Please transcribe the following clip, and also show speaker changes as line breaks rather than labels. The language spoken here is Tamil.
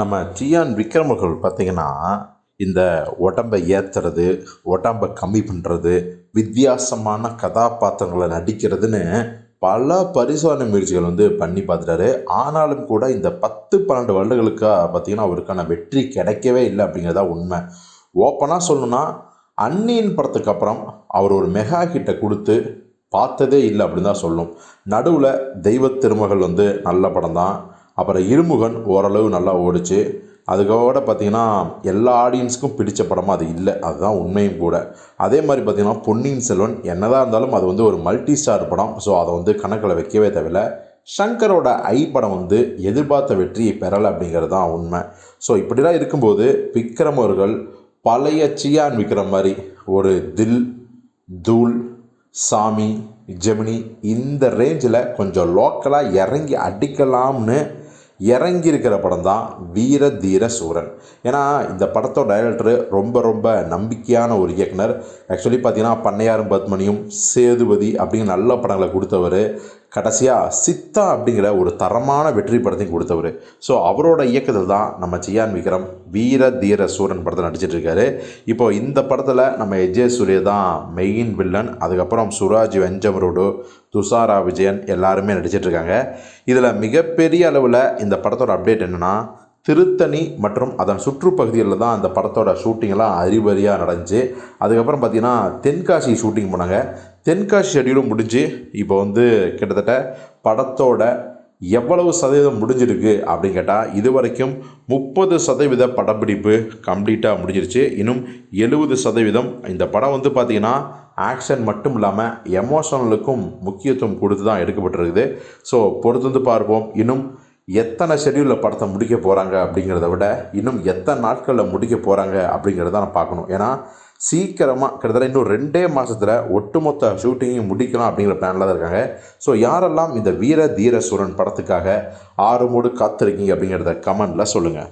நம்ம டிஆன் விக்ரமர்கள் பார்த்தீங்கன்னா இந்த உடம்பை ஏற்றுறது உடம்பை கம்மி பண்ணுறது வித்தியாசமான கதாபாத்திரங்களை நடிக்கிறதுன்னு பல பரிசோதனை முயற்சிகள் வந்து பண்ணி பார்த்துட்டாரு. ஆனாலும் கூட இந்த பத்து பன்னெண்டு வருடங்களுக்கு பார்த்தீங்கன்னா அவருக்கான வெற்றி கிடைக்கவே இல்லை அப்படிங்கிறதா உண்மை. ஓப்பனாக சொல்லணும்னா அன்னியின் படத்துக்கு அப்புறம் அவர் ஒரு மெகா கிட்ட கொடுத்து பார்த்ததே இல்லை அப்படின்னு தான் சொல்லணும் நடுவில் தெய்வ திருமகள் வந்து நல்ல படம் தான் அப்புறம் இருமுகன் ஓரளவு நல்லா ஓடிச்சு. அதுக்கோட பார்த்திங்கன்னா எல்லா ஆடியன்ஸுக்கும் பிடிச்ச படமாக அது இல்லை. அதுதான் உண்மையும் கூட. அதே மாதிரி பார்த்திங்கன்னா பொன்னியின் செல்வன் என்னதான் இருந்தாலும் அது வந்து ஒரு மல்டி ஸ்டார் படம். ஸோ அதை வந்து கணக்கில் வைக்கவே தேவையில்ல. ஷங்கரோட ஐ படம் வந்து எதிர்பார்த்த வெற்றியை பெறலை அப்படிங்கிறது தான் உண்மை. ஸோ இப்படிலாம் இருக்கும்போது விக்ரம் அவர்கள் பழைய சியான் விக்ரம் மாதிரி ஒரு தில் தூள் சாமி ஜெமினி இந்த ரேஞ்சில் கொஞ்சம் லோக்கலாக இறங்கி அடிக்கலாம்னு இறங்கியிருக்கிற படம் தான் வீர தீர சூரன். ஏன்னா இந்த படத்தோட டைரக்டர் ரொம்ப ரொம்ப நம்பிக்கையான ஒரு இயக்குனர். ஆக்சுவலி பார்த்தீங்கன்னா பண்ணையாரும் பத்மனியும் சேதுபதி அப்படிங்கிற நல்ல படங்களை கொடுத்தவர். கடைசியாக சித்தா அப்படிங்கிற ஒரு தரமான வெற்றி படத்தையும் கொடுத்தவர். ஸோ அவரோட இயக்கத்தில் தான் நம்ம ஜியான் விக்ரம் வீர தீர சூரன் படத்தில் நடிச்சிட்டு இருக்காரு. இப்போ இந்த படத்தில் நம்ம எஜே சூரிய தான் மெயின் வில்லன் அதுக்கப்புறம் சுராஜ் வெஞ்சமரோடு துஷாரா விஜயன் எல்லாருமே நடிச்சிட்டு இருக்காங்க. இதில் மிகப்பெரிய அளவில் இந்த படத்தோட அப்டேட் என்னென்னா திருத்தணி மற்றும் அதன் சுற்றுப்பகுதிகளில் தான் அந்த படத்தோட ஷூட்டிங்லாம் அறிவறியாக நடந்துச்சு. அதுக்கப்புறம் பார்த்திங்கன்னா தென்காசி ஷூட்டிங் போனாங்க. தென்காசி ஷெடியூலும் முடிஞ்சு இப்போ வந்து கிட்டத்தட்ட படத்தோட எவ்வளவு சதவீதம் முடிஞ்சிருக்கு அப்படின்னு கேட்டால் இது வரைக்கும் முப்பது சதவீத படப்பிடிப்பு கம்ப்ளீட்டாக முடிஞ்சிருச்சு. இன்னும் எழுபது சதவீதம். இந்த படம் வந்து பார்த்திங்கன்னா ஆக்ஷன் மட்டும் இல்லாமல் எமோஷனலுக்கும் முக்கியத்துவம் கொடுத்து தான் எடுக்கப்பட்டிருக்குது. ஸோ பொறுத்து வந்து பார்ப்போம். இன்னும் எத்தனை ஷெடியூலில் படத்தை முடிக்க போகிறாங்க அப்படிங்கிறத விட இன்னும் எத்தனை நாட்களில் முடிக்க போகிறாங்க அப்படிங்கிறத நான் பார்க்கணும். ஏன்னா சீக்கிரமாக கிட்டத்தட்ட இன்னும் ரெண்டே மாதத்தில் ஒட்டுமொத்த ஷூட்டிங்கையும் முடிக்கலாம் அப்படிங்கிற பிளானில் தான் இருக்காங்க. ஸோ யாரெல்லாம் இந்த வீர தீர சூரன் படத்துக்காக ஆறு மூடு காத்திருக்கீங்க அப்படிங்கிறத கமெண்டில் சொல்லுங்கள்